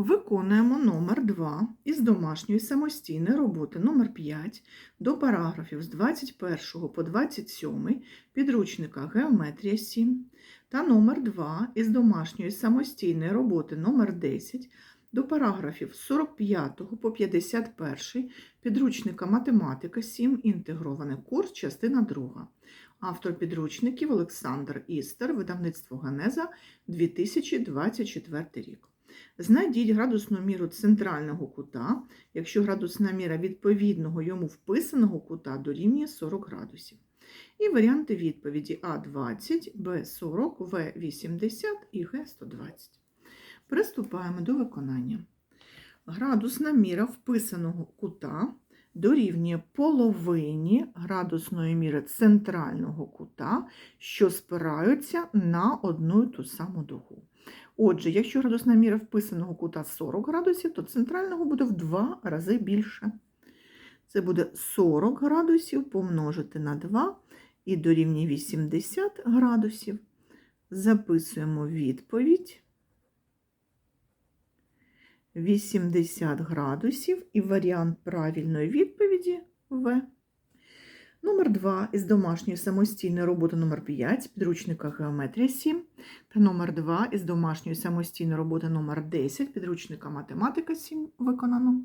Виконуємо номер 2 із домашньої самостійної роботи номер 5 до параграфів з 21 по 27 підручника Геометрія 7 та номер 2 із домашньої самостійної роботи номер 10 до параграфів з 45 по 51 підручника Математика 7 інтегрований курс, частина 2. Автор підручників Олександр Істер, видавництво Генеза 2024 рік. Знайдіть градусну міру центрального кута, якщо градусна міра відповідного йому вписаного кута дорівнює 40 градусів. І варіанти відповіді А20, Б40, В80 і Г120. Приступаємо до виконання. Градусна міра вписаного кута дорівнює половині градусної міри центрального кута, що спираються на одну і ту саму дугу. Отже, якщо градусна міра вписаного кута 40 градусів, то центрального буде в 2 рази більше. Це буде 40 градусів помножити на 2 і дорівнює 80 градусів. Записуємо відповідь. 80 градусів і варіант правильної відповіді В. Номер 2 із домашньої самостійної роботи номер 5 підручника Геометрія 7 та номер 2 із домашньої самостійної роботи номер 10 підручника Математика 7 виконано.